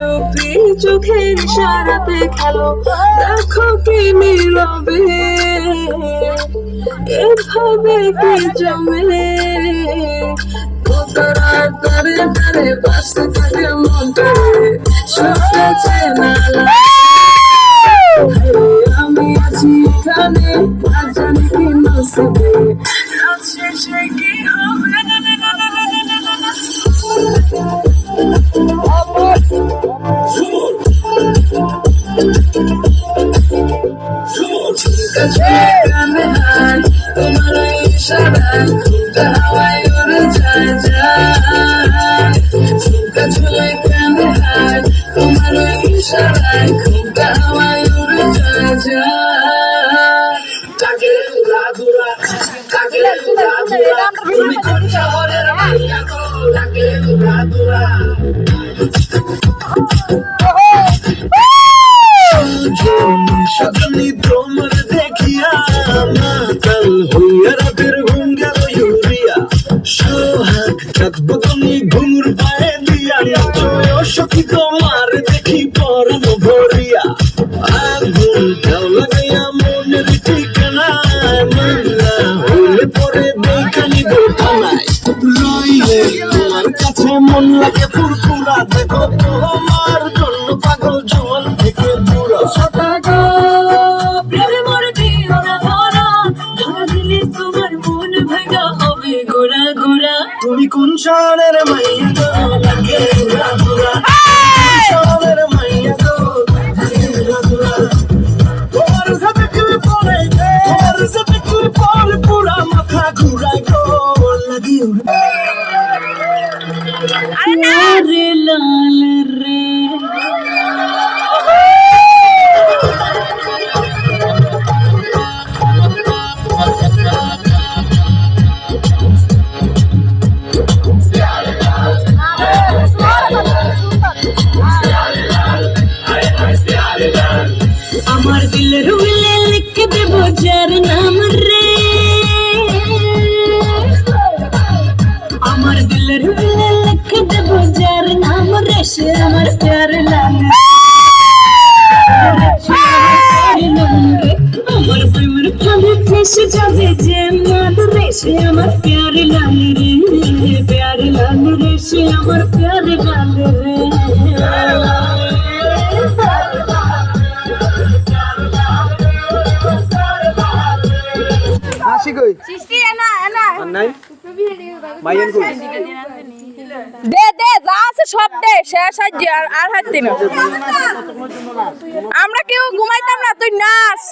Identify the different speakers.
Speaker 1: চোখে চোখের সারাতে খেলো, দেখো কি নীরবে। এভাবে কি জমে? তোরা তারে তারে বাসতে থাকে মন্টরে সতেছে না আমি আছি এখানে, আর জানি কি নসিবে কাছে আমি আর তোমার ইশারায় ফুলটা হাওয়ায় উড়ে যায় যায় ফুলটা ছুলে কানে হায় তোমার ইশারায় ফুলটা হাওয়ায় উড়ে যায় যায় কাকিলে ঘুরা ঘুরা কাকিলে ঘুরা ঘুরা তুমি কোন শহরের মাইয়া গো
Speaker 2: কাকিলে ঘুরা ঘুরা Oh, Johnny, Johnny, Johnny, চাঁদ বদনি ঘুমুর পায়ে দিয়া নাচো সখী তোমার দেখি পরম ভরিয়া। আগুন ঢাল লাগাইয়া মনের ঠিকানা মাল্লা হইলে পরে দেখানি গোঠানায় রইলে তোমার কাছে মন লাগে ফুরফুরা, দেখো তোমার তুমি কোন শহরের মাইয়া গো লাগে ঘুরা শহরের মাইয়া গো লাগে ঘুরা তোমার সাথে কি পড়ে তোমার সাথে কি পড়ে পুরা মাথা ঘুরাই গো লাগি
Speaker 1: রে লাল আমার দিলের মিলে লিখে দেব যার নাম রে। আমার দিলের মিলে লিখে দেব যার নাম রে, সে আমার প্যার লাল আমার প্রেমের আমার প্যার লাল রে। প্যার লাল রে, সে আমার প্যার
Speaker 3: হাসি কই
Speaker 4: সৃষ্টি এনা এনা।
Speaker 3: নাই? মাইয়ান কই
Speaker 4: দে দে যা আছে সব দে শেষ আজ আর আর হাতে না। আমরা কেউ ঘুমাইতাম না তুই নাচ।